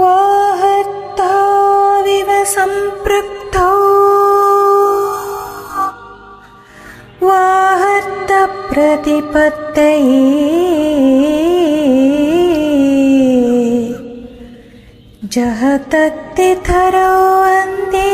वाहर्ताविव सम्पृक्तौ वाहर्तप्रतिपत्तये जहतत्तिथरो वन्दे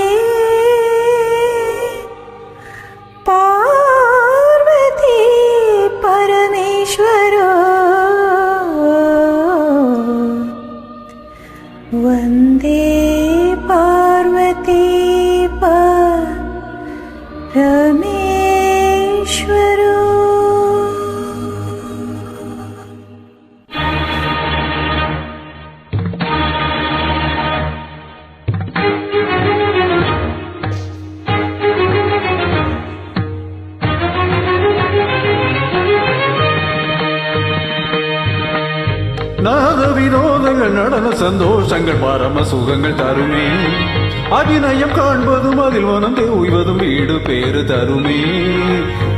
परमेश्वरो நாத வினோதங்கள் நடன சந்தோஷங்கள் பரம சுகங்கள் தருமே அபிநயம் காண்பதும் அதில் மனம் உய்வதும் வீடு பேறு தருமே.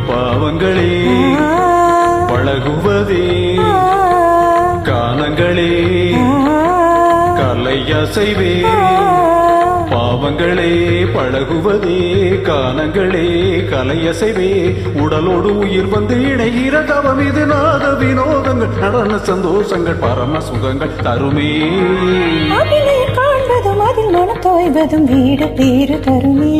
பாவங்களே பழகுவதே கானங்களே கலையசைவே பாவங்களே பழகுவதே கானங்களே கலையசைவே உடலோடு உயிர் வந்து இணைகிற தவம் இது நாத வினோதங்கள் நடன சந்தோஷங்கள் பரம சுகங்கள் தருமே. காண்பதும் அதில் மனம் தோய்வதும் வீடு பேறு தருமே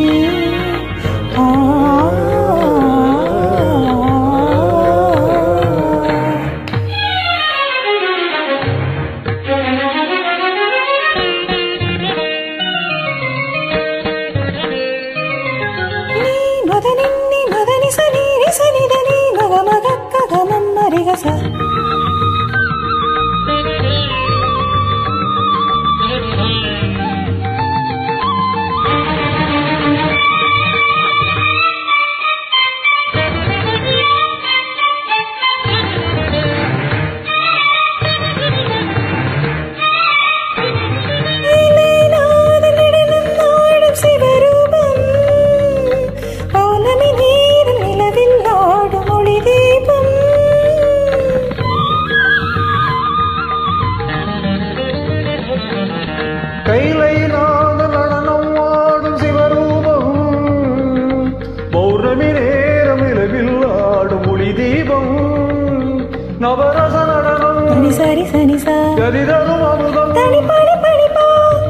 நவரச நடனம். தனி சரி சனி சரி தரும் அமுதம். தனி பணி பணிப்பா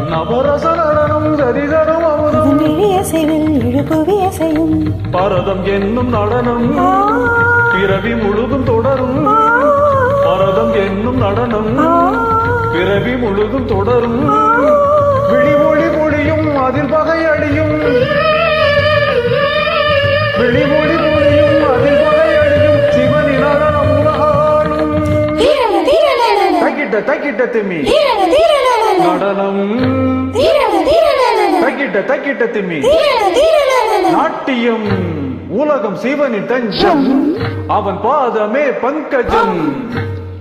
நவரச நடனம் சரி தரும் அமுதம் இழியசைவில் இழுபுவியசையும் பரதம் என்னும் நடனம். பிறவி முழுதும் தொடரும். பரதம் என்னும் நடனம். பிறவி முழுதும் தொடரும். விழிமொழி பொழியும் அதில் பகையடியும் தக்கிட்ட தக்கிட்ட தீரண நடனம். தக்கிட்ட தக்கிட்ட தீரண நாட்டியம். உலகம் சிவனின் தஞ்சம். அவன் பாதமே பங்கஜம்.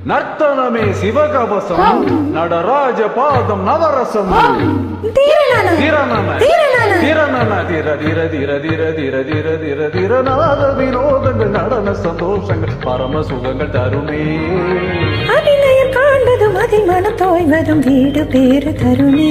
நர்த்தனமே சிவகவசம். நடராஜ பாதம் நவரசம். தீரண திரணன தீரணன. திரணன திர திர திர திர திர திர திர திரநாத வினோதங்கள் நடன சந்தோஷங்கள் பரம சுகங்கள் தருமே. கண்டதும் அதில் மனம் போய் வரும் வீடு பேரு தருணே.